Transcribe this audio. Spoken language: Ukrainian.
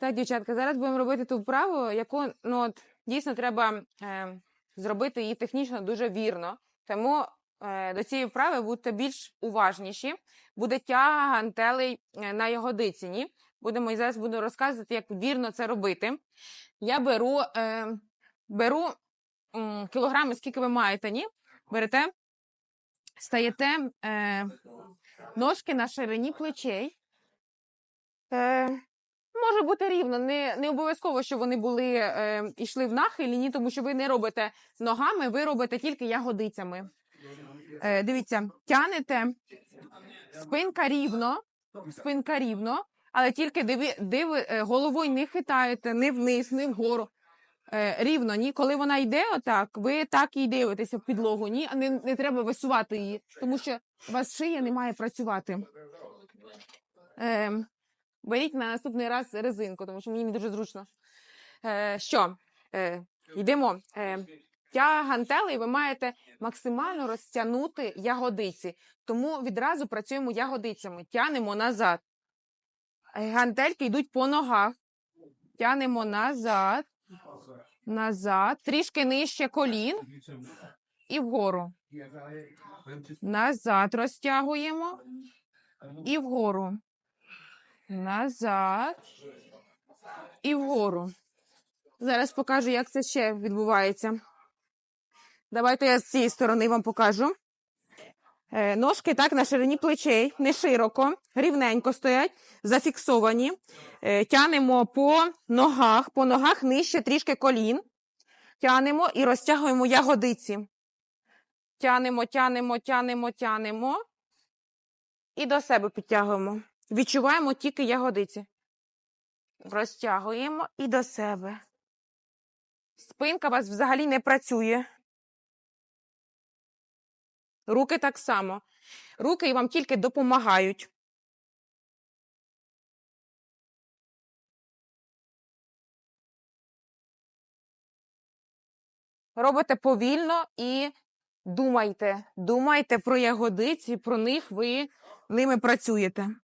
Так, дівчатка, зараз будемо робити ту вправу, яку ну, от, дійсно треба е, зробити її технічно дуже вірно. Тому е, до цієї вправи будьте більш уважніші. Буде тяга гантелей е, на ягодиці. Ні? Будемо і зараз буду розказувати, як вірно це робити. Я беру, е, беру м, кілограми, скільки ви маєте, ні? Берете, стаєте е, ножки на ширині плечей. Е, може бути рівно, не, не обов'язково, що вони були е, йшли в нахилі, ні, тому що ви не робите ногами, ви робите тільки ягодицями. Е, дивіться, тянете спинка рівно, спинка рівно, але тільки диви, диви, е, головою не хитаєте, не вниз, не вгору. Е, рівно, ні. Коли вона йде отак, ви так і дивитеся в підлогу, ні, не, не треба висувати її, тому що у вас шия не має працювати. Е, беріть на наступний раз резинку, тому що мені не дуже зручно. Е, що? Е, йдемо. Е, тяга гантелей ви маєте максимально розтягнути ягодиці. Тому відразу працюємо ягодицями. Тянемо назад. Е, Гантельки йдуть по ногах. Тянемо назад, назад, трішки нижче колін і вгору. Назад розтягуємо і вгору. Назад і вгору. Зараз покажу, як це ще відбувається. Давайте я з цієї сторони вам покажу. Е, Ножки так на ширині плечей, не широко, рівненько стоять, зафіксовані. Е, Тянемо по ногах, по ногах нижче трішки колін. Тянемо і розтягуємо ягодиці. Тянемо, тянемо, тянемо, тянемо. І до себе підтягуємо. Відчуваємо тільки ягодиці. Розтягуємо і до себе. Спинка у вас взагалі не працює. Руки так само. Руки вам тільки допомагають. Робите повільно і думайте. Думайте про ягодиці, про них ви ними працюєте.